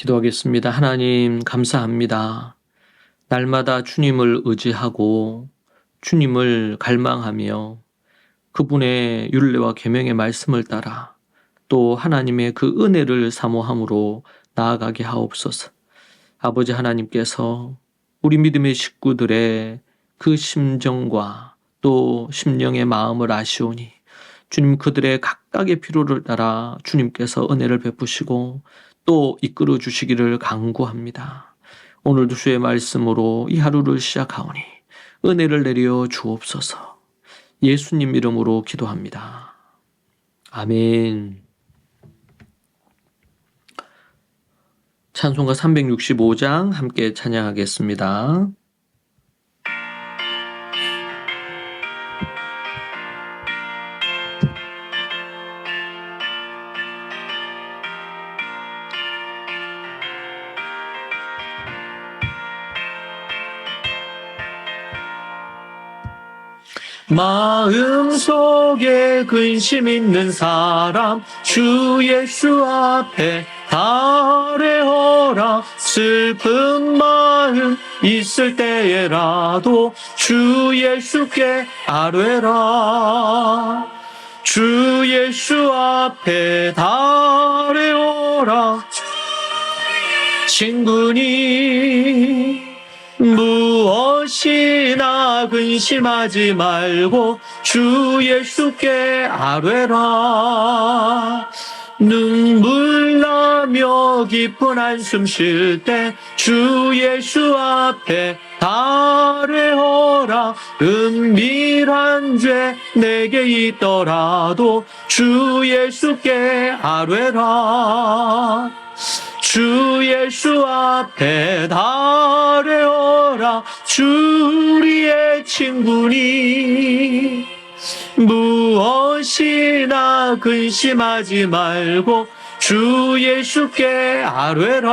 기도하겠습니다. 하나님, 감사합니다. 날마다 주님을 의지하고 주님을 갈망하며 그분의 윤례와 계명의 말씀을 따라 또 하나님의 그 은혜를 사모함으로 나아가게 하옵소서. 아버지 하나님께서 우리 믿음의 식구들의 그 심정과 또 심령의 마음을 아시오니 주님 그들의 각각의 필요를 따라 주님께서 은혜를 베푸시고 또 이끌어 주시기를 강구합니다. 오늘도 주의 말씀으로 이 하루를 시작하오니 은혜를 내려 주옵소서. 예수님 이름으로 기도합니다. 아멘. 찬송가 365장 함께 찬양하겠습니다. 마음 속에 근심 있는 사람 주 예수 앞에 달래어라. 슬픈 마음 있을 때에라도 주 예수께 아뢰라. 주 예수 앞에 달래어라. 친구니 무엇이나 근심하지 말고 주 예수께 아뢰라. 눈물 나며 깊은 한숨 쉴 때 주 예수 앞에 달래어라. 은밀한 죄 내게 있더라도 주 예수께 아뢰라. 주 예수 앞에 달래어라 주 우리의 친구니. 무엇이나 근심하지 말고 주 예수께 아뢰라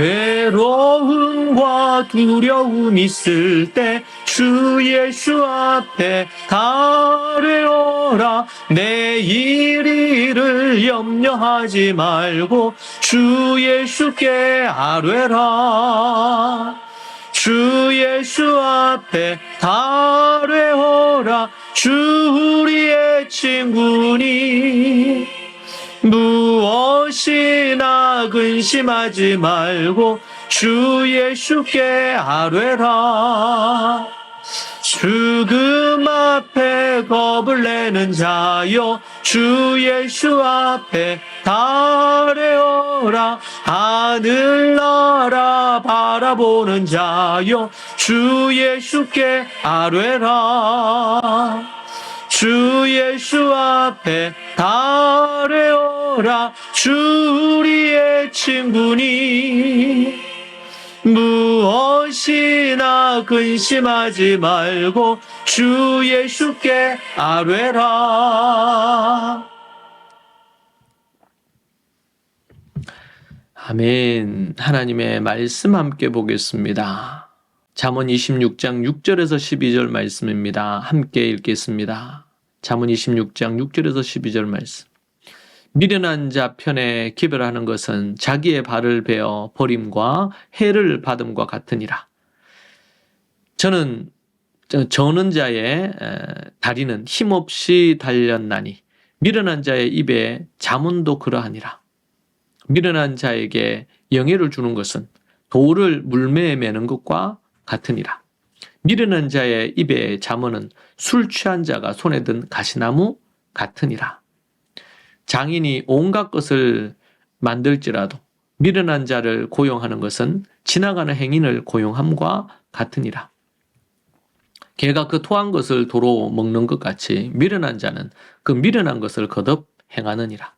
괴로움과 두려움 있을 때 주 예수 앞에 달래어라. 내일 일을 염려하지 말고 주 예수께 아뢰라. 주 예수 앞에 달래어라. 주 우리의 친구니 무엇이나 근심하지 말고 주 예수께 아뢰라. 죽음 앞에 겁을 내는 자여 주 예수 앞에 달래어라. 하늘나라 바라보는 자여 주 예수께 아뢰라. 주 예수 앞에 달래어 라주 우리의 친구니 무엇이나 근심하지 말고 주 예수께 아뢰라 아멘 하나님의 말씀 함께 보겠습니다. 잠언 26장 6절에서 12절 말씀입니다. 함께 읽겠습니다. 잠언 26장 6절에서 12절 말씀. 미련한 자 편에 기별하는 것은 자기의 발을 베어 버림과 해를 받음과 같으니라. 저는 저는 자의 다리는 힘없이 달렸나니 미련한 자의 입에 자문도 그러하니라. 미련한 자에게 영예를 주는 것은 돌을 물매에 매는 것과 같으니라. 미련한 자의 입에 자문은 술 취한 자가 손에 든 가시나무 같으니라. 장인이 온갖 것을 만들지라도 미련한 자를 고용하는 것은 지나가는 행인을 고용함과 같으니라. 개가 그 토한 것을 도로 먹는 것 같이 미련한 자는 그 미련한 것을 거듭 행하느니라.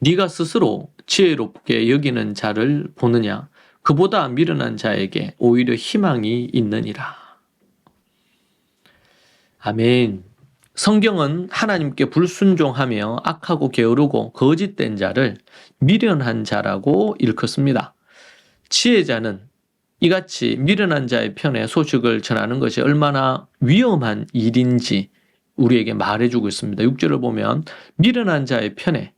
네가 스스로 지혜롭게 여기는 자를 보느냐? 그보다 미련한 자에게 오히려 희망이 있느니라. 아멘. 성경은 하나님께 불순종하며 악하고 게으르고 거짓된 자를 미련한 자라고 일컫습니다. 지혜자는 이같이 미련한 자의 편에 소식을 전하는 것이 얼마나 위험한 일인지 우리에게 말해주고 있습니다. 6절을 보면 미련한 자의 편에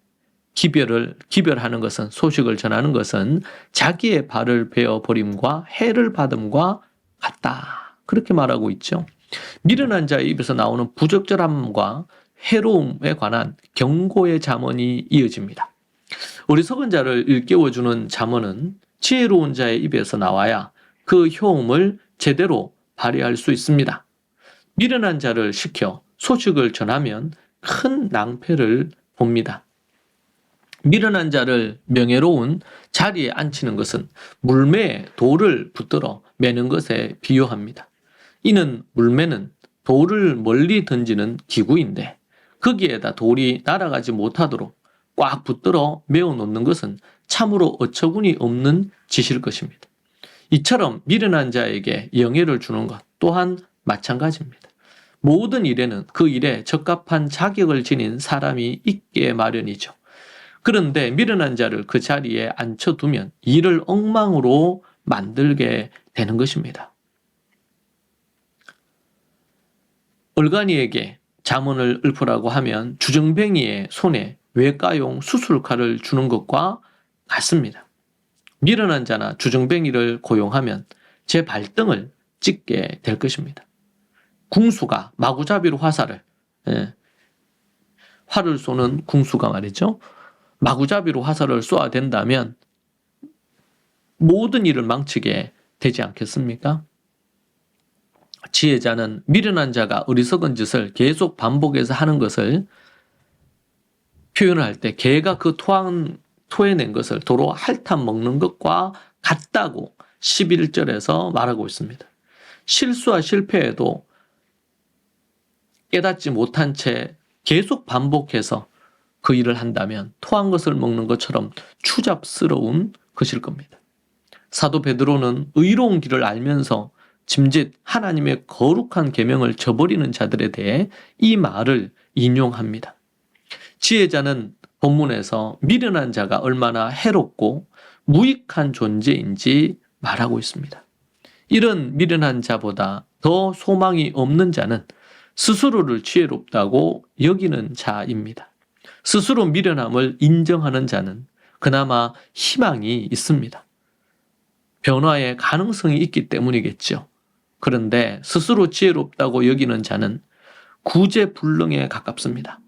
기별을 기별하는 것은 소식을 전하는 것은 자기의 발을 베어 버림과 해를 받음과 같다. 그렇게 말하고 있죠. 미련한 자의 입에서 나오는 부적절함과 해로움에 관한 경고의 잠언이 이어집니다. 어리석은 자를 일깨워주는 잠언은 지혜로운 자의 입에서 나와야 그 효험을 제대로 발휘할 수 있습니다. 미련한 자를 시켜 소식을 전하면 큰 낭패를 봅니다. 미련한 자를 명예로운 자리에 앉히는 것은 물매에 돌을 붙들어 매는 것에 비유합니다. 이는 물매는 돌을 멀리 던지는 기구인데 거기에다 돌이 날아가지 못하도록 꽉 붙들어 메어 놓는 것은 참으로 어처구니 없는 짓일 것입니다. 이처럼 미련한 자에게 영예를 주는 것 또한 마찬가지입니다. 모든 일에는 그 일에 적합한 자격을 지닌 사람이 있게 마련이죠. 그런데 미련한 자를 그 자리에 앉혀두면 일을 엉망으로 만들게 되는 것입니다. 얼간이에게 자문을 읊으라고 하면 주정뱅이의 손에 외과용 수술칼을 주는 것과 같습니다. 미련한 자나 주정뱅이를 고용하면 제 발등을 찍게 될 것입니다. 궁수가 마구잡이로 화살을 예, 활을 쏘는 궁수가 말이죠. 마구잡이로 화살을 쏘아 된다면 모든 일을 망치게 되지 않겠습니까? 지혜자는 미련한 자가 어리석은 짓을 계속 반복해서 하는 것을 표현할 때 개가 그 토한, 토해낸 것을 도로 핥아 먹는 것과 같다고 11절에서 말하고 있습니다. 실수와 실패에도 깨닫지 못한 채 계속 반복해서 그 일을 한다면 토한 것을 먹는 것처럼 추잡스러운 것일 겁니다. 사도 베드로는 의로운 길을 알면서 짐짓 하나님의 거룩한 계명을 저버리는 자들에 대해 이 말을 인용합니다. 지혜자는 본문에서 미련한 자가 얼마나 해롭고 무익한 존재인지 말하고 있습니다. 이런 미련한 자보다 더 소망이 없는 자는 스스로를 지혜롭다고 여기는 자입니다. 스스로 미련함을 인정하는 자는 그나마 희망이 있습니다. 변화의 가능성이 있기 때문이겠죠. 그런데 스스로 지혜롭다고 여기는 자는 구제불능에 가깝습니다.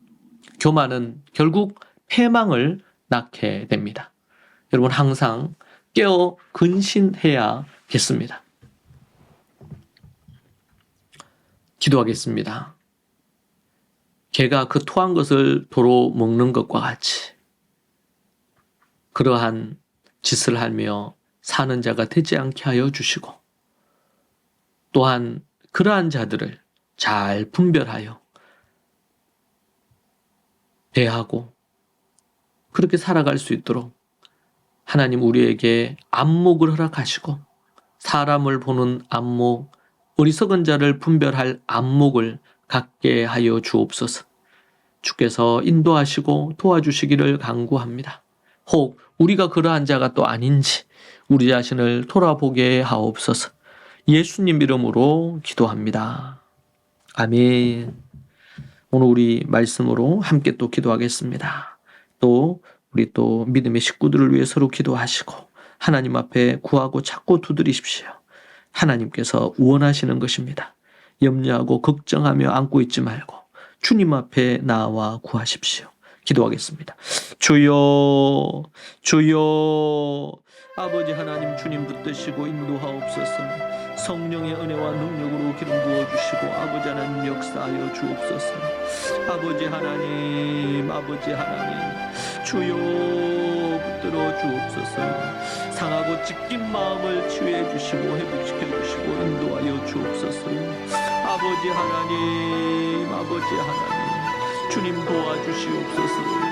교만은 결국 패망을 낳게 됩니다. 여러분 항상 깨어 근신해야겠습니다. 기도하겠습니다. 개가 그 토한 것을 도로 먹는 것과 같이 그러한 짓을 하며 사는 자가 되지 않게 하여 주시고 또한 그러한 자들을 잘 분별하여 대하고 그렇게 살아갈 수 있도록 하나님 우리에게 안목을 허락하시고 사람을 보는 안목, 어리석은 자를 분별할 안목을 갖게 하여 주옵소서. 주께서 인도하시고 도와주시기를 간구합니다. 혹 우리가 그러한 자가 또 아닌지 우리 자신을 돌아보게 하옵소서. 예수님 이름으로 기도합니다. 아멘. 오늘 우리 말씀으로 함께 또 기도하겠습니다. 또 우리 또 믿음의 식구들을 위해 서로 기도하시고 하나님 앞에 구하고 찾고 두드리십시오. 하나님께서 원하시는 것입니다. 염려하고 걱정하며 안고 있지 말고 주님 앞에 나와 구하십시오. 기도하겠습니다. 주여, 주여, 아버지 하나님 주님 붙드시고 인도하옵소서. 성령의 은혜와 능력으로 기름 부어 주시고 아버지 하나님 역사하여 주옵소서. 아버지 하나님, 아버지 하나님, 주여 붙들어 주옵소서. 상하고 찢긴 마음을 치유해 주시고 회복시켜 주시고 인도하여 주옵소서. 아버지 하나님, 아버지 하나님, 주님 도와주시옵소서.